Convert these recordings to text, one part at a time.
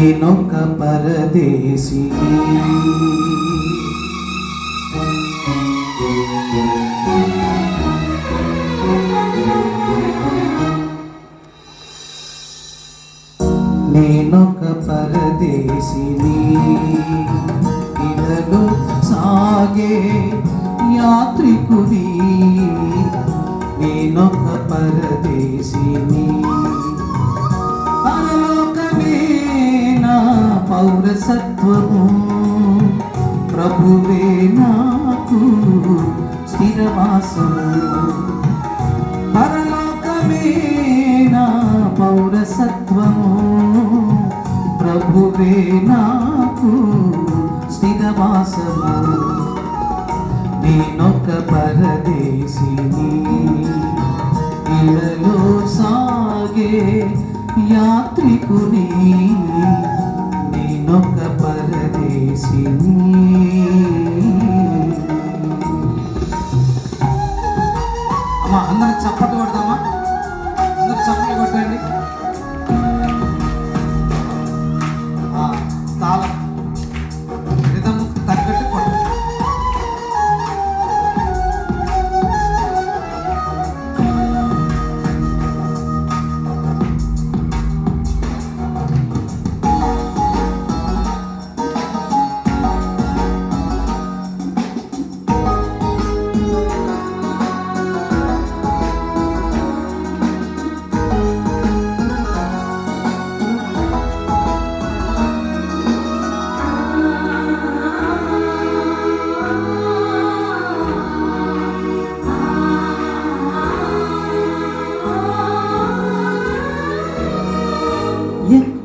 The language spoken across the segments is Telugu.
నేనొక పరదేశి. నేనొక పరదేశిని ఇదలు సాగే యాత్రికుని నేనొక పరదేశిని పరలో పౌరసత్వము. ప్రభువే నాకు స్థిరవాసము పరలోకమే నా పౌరసత్వము. ప్రభువే నాకు స్థిరవాసము. నేనొక పరదేశిని. ఇలలో సాగే యాత్రికుని. నొక్క పరదేశిని.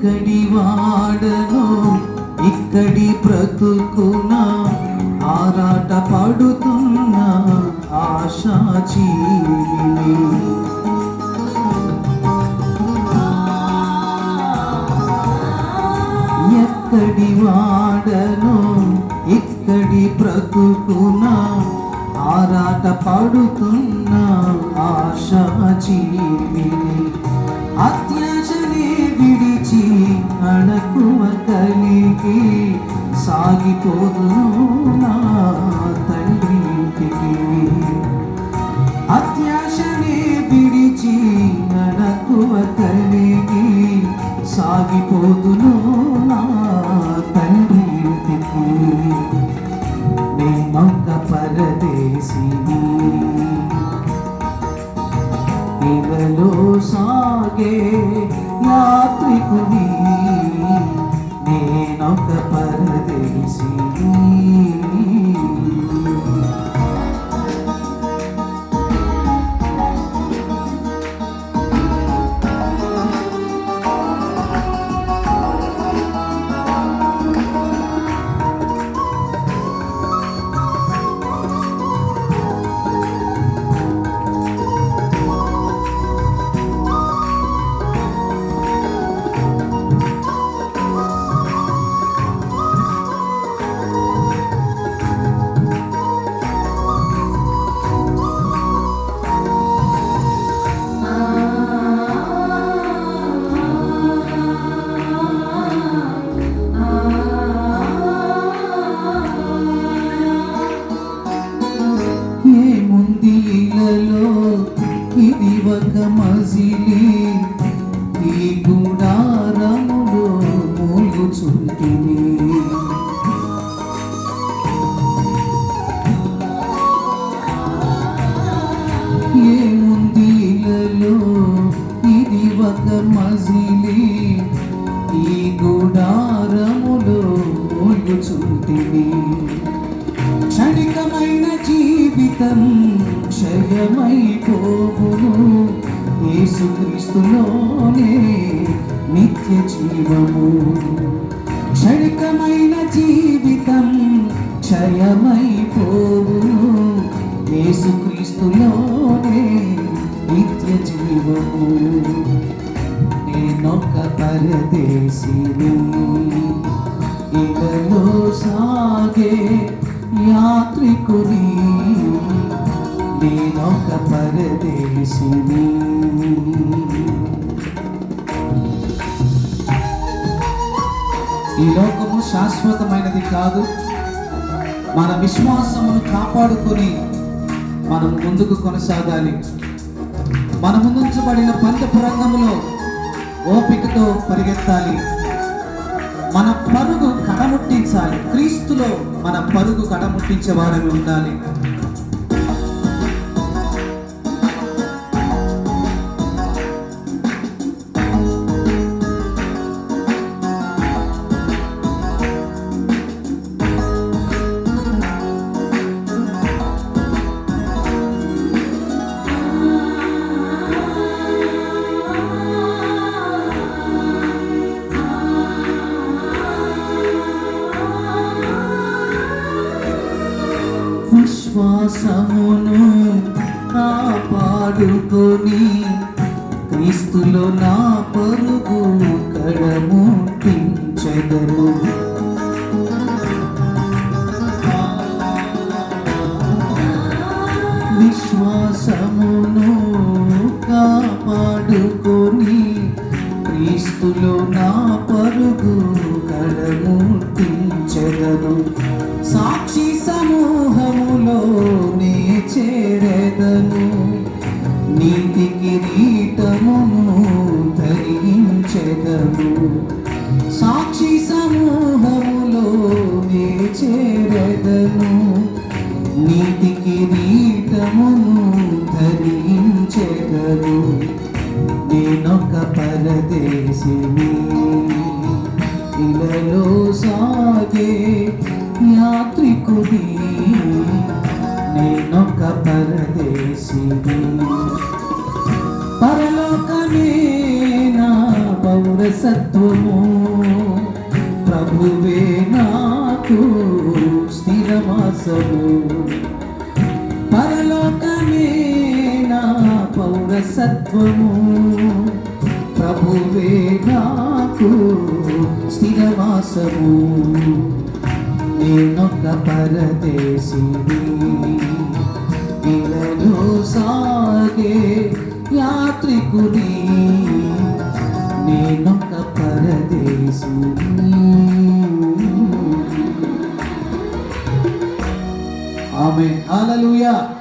ఎక్కడి వాడను ఇక్కడి బ్రతుకున ఆరాట పడుతున్న ఆశా జీవిని. ఎక్కడి వాడను ఇక్కడి బ్రతుకున ఆరాట పడుతున్న ఆశా జీవిని. అణకువ కలిగి సాగిపోదును నా తండ్రి ఇంటికి అత్యాశనే విడిచి నడకువ కలిగి సాగిపోదును నా తండ్రి ఇంటికి నేనొక పరదేశిని ఇవలో సాగే నేనొక పరదేశిని మజిలి ఈ గుడారములో మూలుచుంటిని ఏముంది ఇలలో ఇది ఒక మజిలి ఈ గుడారములో మూలుచుంటిని క్షణికమైన జీవితం క్షయమైపోవు. క్రీస్తులోనే నిత్య జీవము. క్షణికమైన జీవితం క్షయమైపోవును యేసుక్రీస్తులోనే నిత్య జీవము. నేనొక్క పరదేశిని. ఇలలో సాగే యాత్రికుని. నేనొక పరదేశిని. ఈ లోకము శాశ్వతమైనది కాదు. మన విశ్వాసమును కాపాడుకొని మనం ముందుకు కొనసాగాలి. మన ముందుంచబడిన పంచపురంగంలో ఓపికతో పరిగెత్తాలి. మన పరుగు కడముట్టించాలి క్రీస్తులో మన పరుగు కడముట్టించే వారని ఉండాలి. విశ్వాసమును కాపాడుకొని క్రీస్తులో నా పరుగు కడము కడముట్టించెదరు విశ్వాసమును కాపాడుకొని క్రీస్తులో నా పరుగు కడము సాక్షి కిరీటమును ధరించెదను సాక్షి సమూహములో నే చేరెదను నీతి కిరీటమును ధరించెదను నేనొక పరదేశిని. ఇలలో సాగే యాత్రికుడి నేనొక పరదేశిని. సత్వము. ప్రభువే నాకు స్థిరవాసము. పరలోకమే నా పౌరసత్వము ప్రభువే నాకు స్థిరవాసము. నేనొక పరదేశిని. ఇలలో సాగే యాత్రికుని Amen. Hallelujah.